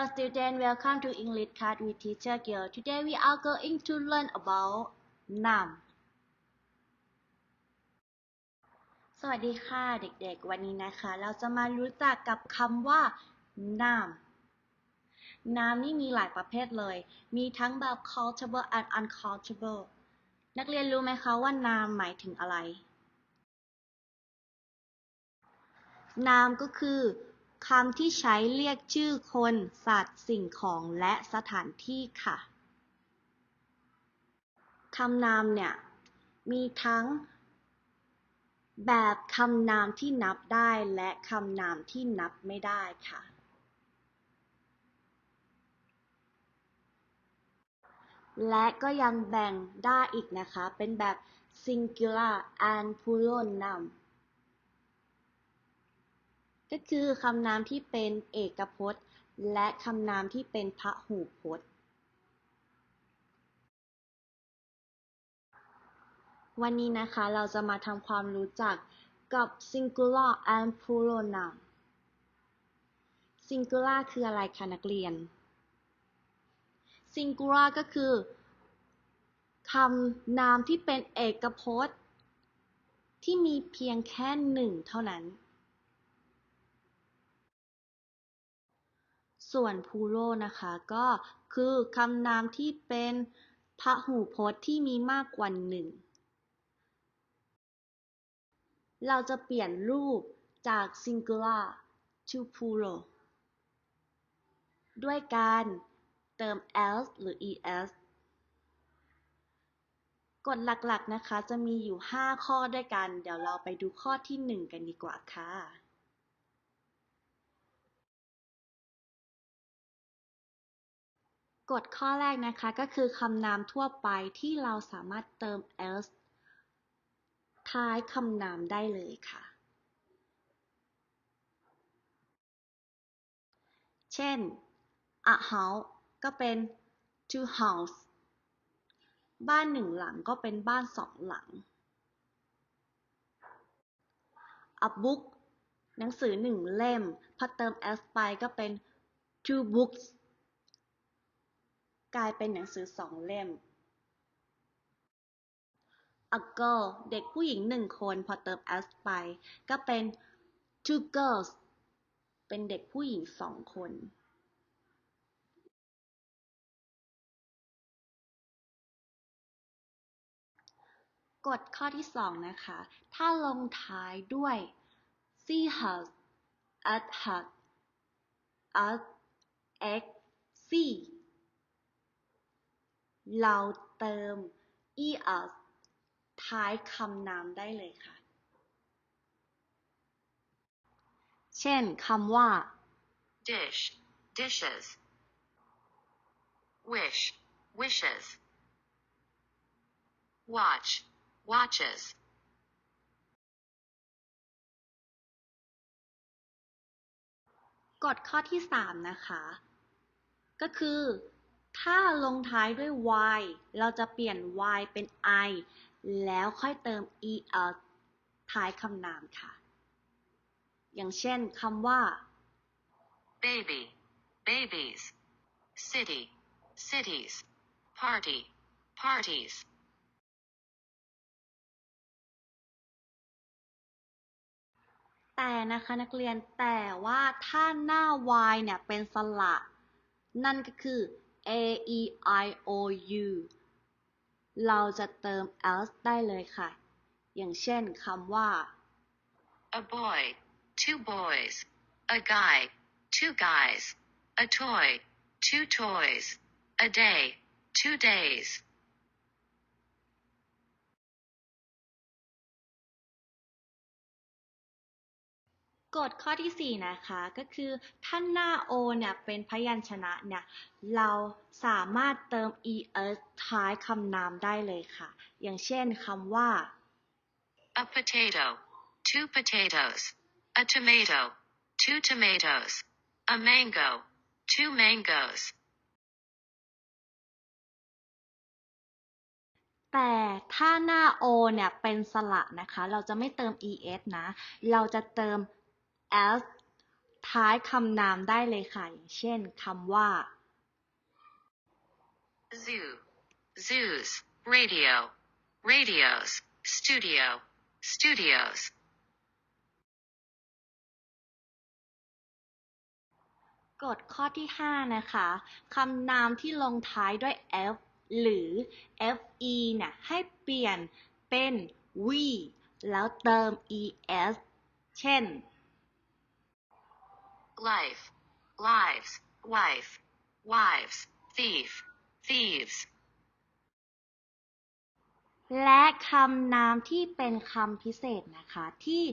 Hello student, welcome to English Class with Teacher Girl. Today we are going to learn about noun. สวัสดีค่ะเด็กๆ วันนี้นะคะ เราจะมารู้จักกับคำว่า noun noun นี่มีหลายประเภทเลย มีทั้งแบบ countable and uncountable นักเรียนรู้ไหมคะว่า noun หมายถึงอะไร noun ก็คือ คำที่ใช้เรียกชื่อคน สัตว์ สิ่งของและสถานที่ค่ะ คำนามเนี่ย มีทั้ง แบบคำนามที่นับได้และคำนามที่นับไม่ได้ค่ะ และก็ยังแบ่งได้อีกนะคะ เป็นแบบ singular and plural noun ก็คือคำนามที่เป็นเอกพจน์ และคำนามที่เป็นพหูพจน์ วันนี้นะคะเราจะมาทำความรู้จักกับ singular and plural noun singular คืออะไรคะนักเรียน singular ก็คือคำนามที่เป็นเอกพจน์ ที่มีเพียงแค่หนึ่งเท่านั้น ส่วนพูโรนะคะ ก็คือคำนามที่เป็นพหูพจน์ที่มีมากกว่าหนึ่ง เราจะเปลี่ยนรูปจาก singular to plural ด้วยการเติม s หรือ es กฎหลักๆนะคะจะมีอยู่ 5 ข้อด้วยกัน เดี๋ยวเราไปดูข้อที่ 1 กันดีกว่าค่ะ กฎข้อแรกนะคะก็คือคำนามทั่วไปที่เราสามารถเติม else ท้ายคำนามได้เลยค่ะ เช่น a house ก็เป็น two house บ้านหนึ่งหลังก็เป็นบ้านสองหลัง a book หนังสือหนึ่งเล่ม พอเติม s ไปก็เป็น two books กลายเป็นหนังสือสองเล่ม a girl เด็กผู้หญิงหนึ่งคนพอเติม s ไป ก็เป็น two girls เป็นเด็กผู้หญิงสองคน กฎข้อที่สองนะคะ ถ้าลงท้ายด้วย she has at had at x c เราเติม es ท้ายคำนามได้เลยค่ะ เช่นคำว่า dish dishes wish wishes watch watches กฎข้อที่ 3 นะคะ ก็คือ ถ้าลงท้ายด้วย y เราจะเปลี่ยน y เป็น i แล้วค่อยเติม es ท้ายคำนามค่ะ อย่างเช่นคำว่า baby babies city cities party parties แต่นะคะนักเรียนแต่ว่าถ้าหน้า y เนี่ยเป็นสระ นั่นก็คือ a e i o u เราจะเติม else ได้เลยค่ะ อย่างเช่นคำว่า a boy two boys a guy two guys a toy two toys a day two days กฎข้อที่ 4 นะคะก็คือถ้าหน้า o เนี่ยเป็นพยัญชนะเนี่ยเราสามารถเติม es ท้ายคำนามได้เลยค่ะ อย่างเช่นคำว่า a potato two potatoes a tomato two tomatoes a mango two mangoes แต่ถ้าหน้า o เนี่ยเป็นสระนะคะ เราจะไม่เติม es นะ เราจะเติม s ท้ายคำนามได้เลยค่ะ อย่างเช่นคำว่า zoo, zoos, radio, radios, studio, studios. กฎข้อที่ 5 นะคะ คำนามที่ลงท้ายด้วย f หรือ fe เนี่ยให้เปลี่ยนเป็น we แล้วเติม es เช่น life, lives, wife, wives, thief, thieves. และคำนามที่เป็นคำพิเศษนะคะที่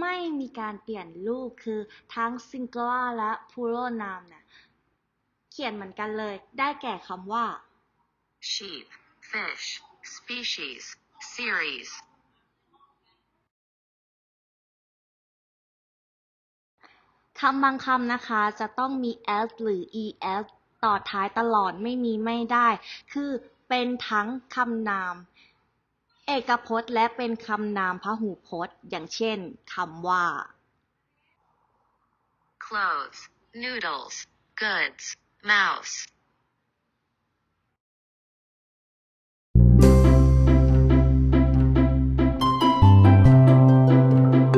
ไม่มีการเปลี่ยนรูปคือทั้ง singular และ plural noun เนี่ยเขียนเหมือนกันเลย ได้แก่คำว่า sheep, fish, species, series. คำบางคำนะคะ จะต้องมี s หรือ es ต่อท้ายตลอดไม่มีไม่ได้ คือเป็นทั้งคำนาม เอกพจน์ และเป็นคำนามพหูพจน์ อย่างเช่นคำว่า clothes, noodles, goods, mouse,